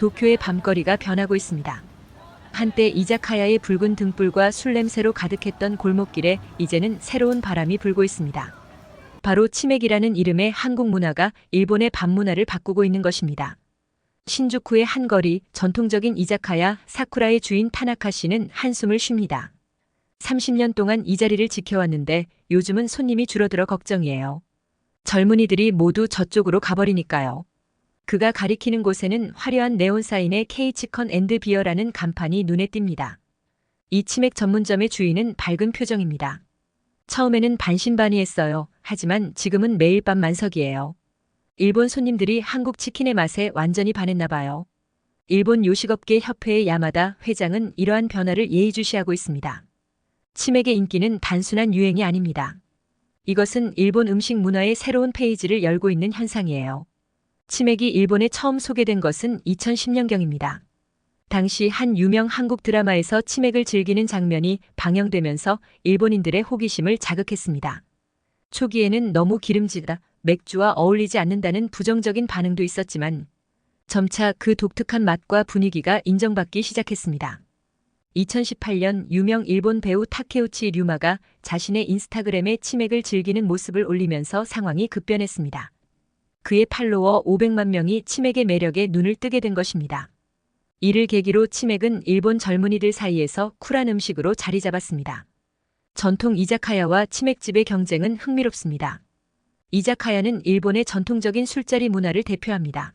도쿄의 밤거리가 변하고 있습니다. 한때 이자카야의 붉은 등불과 술 냄새로 가득했던 골목길에 이제는 새로운 바람이 불고 있습니다. 바로 치맥이라는 이름의 한국 문화가 일본의 밤 문화를 바꾸고 있는 것입니다. 신주쿠의 한 거리 전통적인 이자카야 사쿠라의 주인 타나카 씨는 한숨을 쉽니다. 30년 동안 이 자리를 지켜왔는데 요즘은 손님이 줄어들어 걱정이에요. 젊은이들이 모두 저쪽으로 가버리니까요. 그가 가리키는 곳에는 화려한 네온 사인의 케이치컨 앤드 비어라는 간판이 눈에 띕니다. 이 치맥 전문점의 주인은 밝은 표정입니다. 처음에는 반신반의했어요. 하지만 지금은 매일 밤 만석이에요. 일본 손님들이 한국 치킨의 맛에 완전히 반했나 봐요. 일본 요식업계 협회의 야마다 회장은 이러한 변화를 예의주시하고 있습니다. 치맥의 인기는 단순한 유행이 아닙니다. 이것은 일본 음식 문화의 새로운 페이지를 열고 있는 현상이에요. 치맥이 일본에 처음 소개된 것은 2010년경입니다. 당시 한 유명 한국 드라마에서 치맥을 즐기는 장면이 방영되면서 일본인들의 호기심을 자극했습니다. 초기에는 너무 기름지다, 맥주와 어울리지 않는다는 부정적인 반응도 있었지만 점차 그 독특한 맛과 분위기가 인정받기 시작했습니다. 2018년 유명 일본 배우 타케우치 류마가 자신의 인스타그램에 치맥을 즐기는 모습을 올리면서 상황이 급변했습니다. 그의 팔로워 500만 명이 치맥의 매력에 눈을 뜨게 된 것입니다. 이를 계기로 치맥은 일본 젊은이들 사이에서 쿨한 음식으로 자리 잡았습니다. 전통 이자카야와 치맥집의 경쟁은 흥미롭습니다. 이자카야는 일본의 전통적인 술자리 문화를 대표합니다.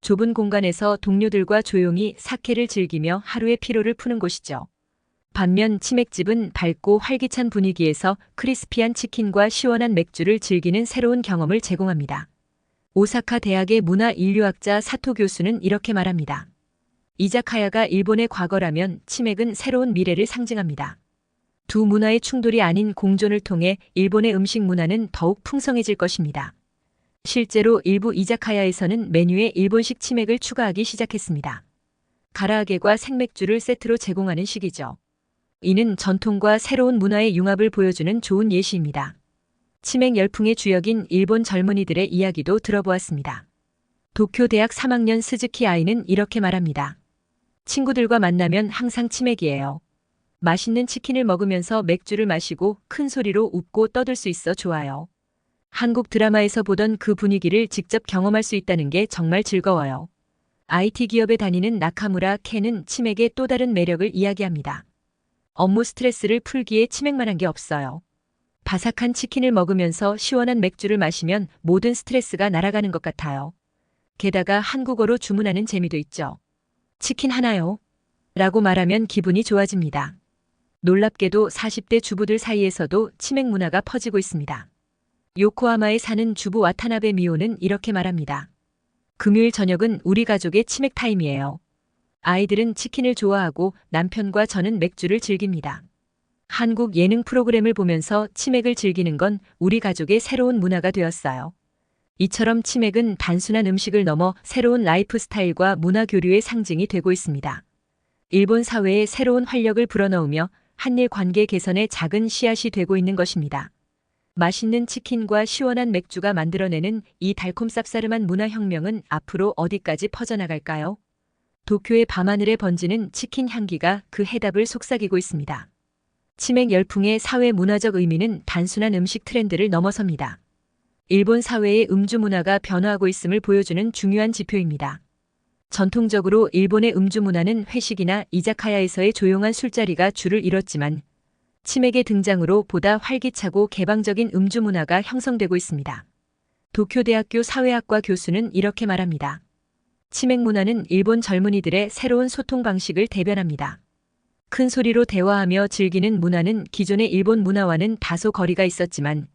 좁은 공간에서 동료들과 조용히 사케를 즐기며 하루의 피로를 푸는 곳이죠. 반면 치맥집은 밝고 활기찬 분위기에서 크리스피한 치킨과 시원한 맥주를 즐기는 새로운 경험을 제공합니다. 오사카 대학의 문화 인류학자 사토 교수는 이렇게 말합니다. 이자카야가 일본의 과거라면 치맥은 새로운 미래를 상징합니다. 두 문화의 충돌이 아닌 공존을 통해 일본의 음식 문화는 더욱 풍성해질 것입니다. 실제로 일부 이자카야에서는 메뉴에 일본식 치맥을 추가하기 시작했습니다. 가라아게과 생맥주를 세트로 제공하는 식이죠. 이는 전통과 새로운 문화의 융합을 보여주는 좋은 예시입니다. 치맥 열풍의 주역인 일본 젊은이들의 이야기도 들어보았습니다. 도쿄 대학 3학년 스즈키 아이는 이렇게 말합니다. 친구들과 만나면 항상 치맥이에요. 맛있는 치킨을 먹으면서 맥주를 마시고 큰 소리로 웃고 떠들 수 있어 좋아요. 한국 드라마에서 보던 그 분위기를 직접 경험할 수 있다는 게 정말 즐거워요. IT 기업에 다니는 나카무라 켄은 치맥의 또 다른 매력을 이야기합니다. 업무 스트레스를 풀기에 치맥만한 게 없어요. 바삭한 치킨을 먹으면서 시원한 맥주를 마시면 모든 스트레스가 날아가는 것 같아요. 게다가 한국어로 주문하는 재미도 있죠. 치킨 하나요? 라고 말하면 기분이 좋아집니다. 놀랍게도 40대 주부들 사이에서도 치맥 문화가 퍼지고 있습니다. 요코하마에 사는 주부 와타나베 미오는 이렇게 말합니다. 금요일 저녁은 우리 가족의 치맥 타임이에요. 아이들은 치킨을 좋아하고 남편과 저는 맥주를 즐깁니다. 한국 예능 프로그램을 보면서 치맥을 즐기는 건 우리 가족의 새로운 문화가 되었어요. 이처럼 치맥은 단순한 음식을 넘어 새로운 라이프 스타일과 문화 교류의 상징이 되고 있습니다. 일본 사회에 새로운 활력을 불어넣으며 한일 관계 개선의 작은 씨앗이 되고 있는 것입니다. 맛있는 치킨과 시원한 맥주가 만들어내는 이 달콤 쌉싸름한 문화혁명은 앞으로 어디까지 퍼져나갈까요? 도쿄의 밤하늘에 번지는 치킨 향기가 그 해답을 속삭이고 있습니다. 치맥 열풍의 사회 문화적 의미는 단순한 음식 트렌드를 넘어섭니다. 일본 사회의 음주 문화가 변화하고 있음을 보여주는 중요한 지표입니다. 전통적으로 일본의 음주 문화는 회식이나 이자카야에서의 조용한 술자리가 주를 이뤘지만 치맥의 등장으로 보다 활기차고 개방적인 음주 문화가 형성되고 있습니다. 도쿄대학교 사회학과 교수는 이렇게 말합니다. 치맥 문화는 일본 젊은이들의 새로운 소통 방식을 대변합니다. 큰 소리로 대화하며 즐기는 문화는 기존의 일본 문화와는 다소 거리가 있었지만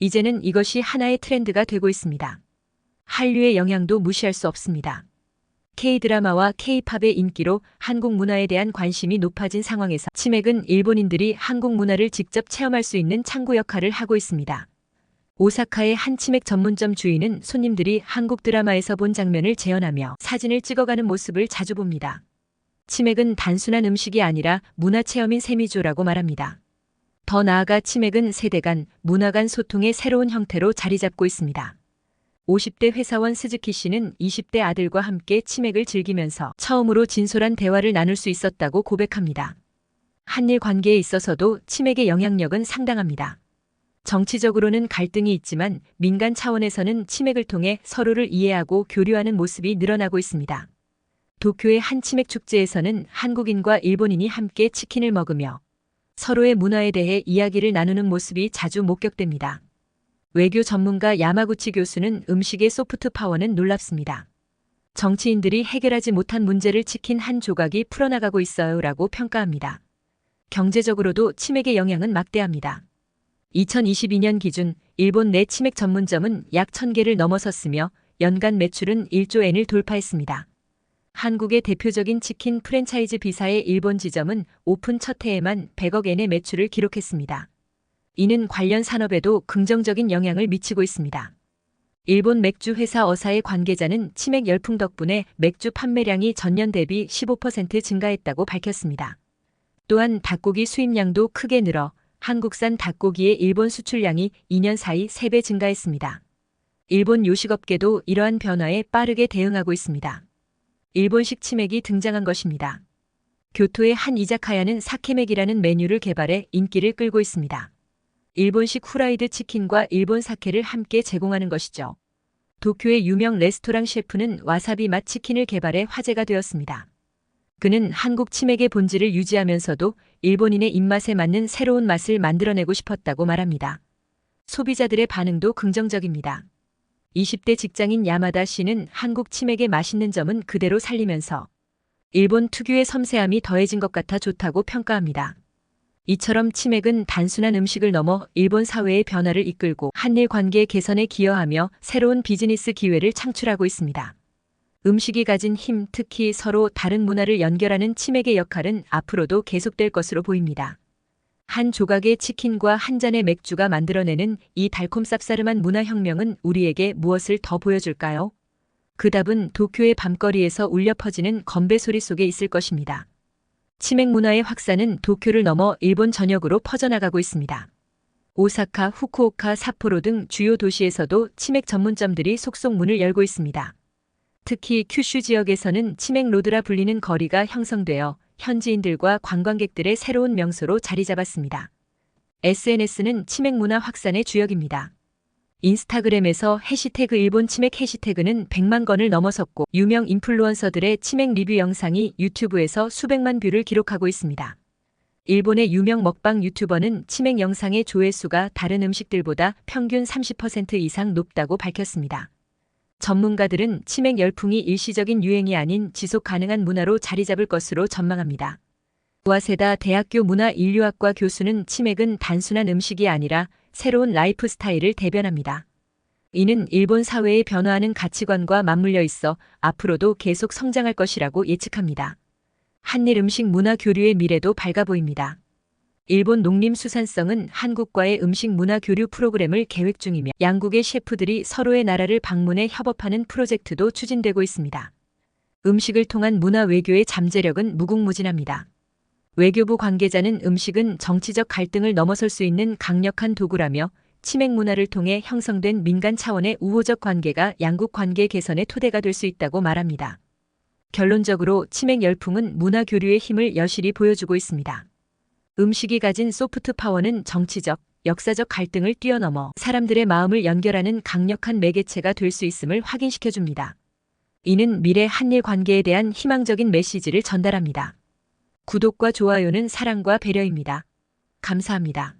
이제는 이것이 하나의 트렌드가 되고 있습니다. 한류의 영향도 무시할 수 없습니다. K-드라마와 K-팝의 인기로 한국 문화에 대한 관심이 높아진 상황에서 치맥은 일본인들이 한국 문화를 직접 체험할 수 있는 창구 역할을 하고 있습니다. 오사카의 한 치맥 전문점 주인은 손님들이 한국 드라마에서 본 장면을 재현하며 사진을 찍어가는 모습을 자주 봅니다. 치맥은 단순한 음식이 아니라 문화 체험인 셈이죠라고 말합니다. 더 나아가 치맥은 세대 간, 문화 간 소통의 새로운 형태로 자리 잡고 있습니다. 50대 회사원 스즈키 씨는 20대 아들과 함께 치맥을 즐기면서 처음으로 진솔한 대화를 나눌 수 있었다고 고백합니다. 한일 관계에 있어서도 치맥의 영향력은 상당합니다. 정치적으로는 갈등이 있지만 민간 차원에서는 치맥을 통해 서로를 이해하고 교류하는 모습이 늘어나고 있습니다. 도쿄의 한 치맥 축제에서는 한국인과 일본인이 함께 치킨을 먹으며 서로의 문화에 대해 이야기를 나누는 모습이 자주 목격됩니다. 외교 전문가 야마구치 교수는 음식의 소프트 파워는 놀랍습니다. 정치인들이 해결하지 못한 문제를 치킨 한 조각이 풀어나가고 있어요 라고 평가합니다. 경제적으로도 치맥의 영향은 막대합니다. 2022년 기준 일본 내 치맥 전문점은 약 1000개를 넘어섰으며 연간 매출은 1조 엔을 돌파했습니다. 한국의 대표적인 치킨 프랜차이즈 비사의 일본 지점은 오픈 첫 해에만 100억 엔의 매출을 기록했습니다. 이는 관련 산업에도 긍정적인 영향을 미치고 있습니다. 일본 맥주 회사 어사의 관계자는 치맥 열풍 덕분에 맥주 판매량이 전년 대비 15% 증가했다고 밝혔습니다. 또한 닭고기 수입량도 크게 늘어 한국산 닭고기의 일본 수출량이 2년 사이 3배 증가했습니다. 일본 요식업계도 이러한 변화에 빠르게 대응하고 있습니다. 일본식 치맥이 등장한 것입니다. 교토의 한 이자카야는 사케맥이라는 메뉴를 개발해 인기를 끌고 있습니다. 일본식 후라이드 치킨과 일본 사케를 함께 제공하는 것이죠. 도쿄의 유명 레스토랑 셰프는 와사비 맛 치킨을 개발해 화제가 되었습니다. 그는 한국 치맥의 본질을 유지하면서도 일본인의 입맛에 맞는 새로운 맛을 만들어내고 싶었다고 말합니다. 소비자들의 반응도 긍정적입니다. 20대 직장인 야마다 씨는 한국 치맥의 맛있는 점은 그대로 살리면서 일본 특유의 섬세함이 더해진 것 같아 좋다고 평가합니다. 이처럼 치맥은 단순한 음식을 넘어 일본 사회의 변화를 이끌고 한일 관계 개선에 기여하며 새로운 비즈니스 기회를 창출하고 있습니다. 음식이 가진 힘, 특히 서로 다른 문화를 연결하는 치맥의 역할은 앞으로도 계속될 것으로 보입니다. 한 조각의 치킨과 한 잔의 맥주가 만들어내는 이 달콤 쌉싸름한 문화혁명은 우리에게 무엇을 더 보여줄까요? 그 답은 도쿄의 밤거리에서 울려 퍼지는 건배 소리 속에 있을 것입니다. 치맥 문화의 확산은 도쿄를 넘어 일본 전역으로 퍼져나가고 있습니다. 오사카, 후쿠오카, 사포로 등 주요 도시에서도 치맥 전문점들이 속속 문을 열고 있습니다. 특히 큐슈 지역에서는 치맥 로드라 불리는 거리가 형성되어 현지인들과 관광객들의 새로운 명소로 자리 잡았습니다. SNS는 치맥 문화 확산의 주역입니다. 인스타그램에서 해시태그 일본 치맥 해시태그는 100만 건을 넘어섰고 유명 인플루언서들의 치맥 리뷰 영상이 유튜브에서 수백만 뷰를 기록하고 있습니다. 일본의 유명 먹방 유튜버는 치맥 영상의 조회수가 다른 음식들보다 평균 30% 이상 높다고 밝혔습니다. 전문가들은 치맥 열풍이 일시적인 유행이 아닌 지속 가능한 문화로 자리 잡을 것으로 전망합니다. 우아세다 대학교 문화인류학과 교수는 치맥은 단순한 음식이 아니라 새로운 라이프 스타일을 대변합니다. 이는 일본 사회의 변화하는 가치관과 맞물려 있어 앞으로도 계속 성장할 것이라고 예측합니다. 한일 음식 문화 교류의 미래도 밝아 보입니다. 일본 농림수산성은 한국과의 음식 문화 교류 프로그램을 계획 중이며 양국의 셰프들이 서로의 나라를 방문해 협업하는 프로젝트도 추진되고 있습니다. 음식을 통한 문화 외교의 잠재력은 무궁무진합니다. 외교부 관계자는 음식은 정치적 갈등을 넘어설 수 있는 강력한 도구라며 치맥 문화를 통해 형성된 민간 차원의 우호적 관계가 양국 관계 개선의 토대가 될 수 있다고 말합니다. 결론적으로 치맥 열풍은 문화 교류의 힘을 여실히 보여주고 있습니다. 음식이 가진 소프트 파워는 정치적, 역사적 갈등을 뛰어넘어 사람들의 마음을 연결하는 강력한 매개체가 될 수 있음을 확인시켜 줍니다. 이는 미래 한일 관계에 대한 희망적인 메시지를 전달합니다. 구독과 좋아요는 사랑과 배려입니다. 감사합니다.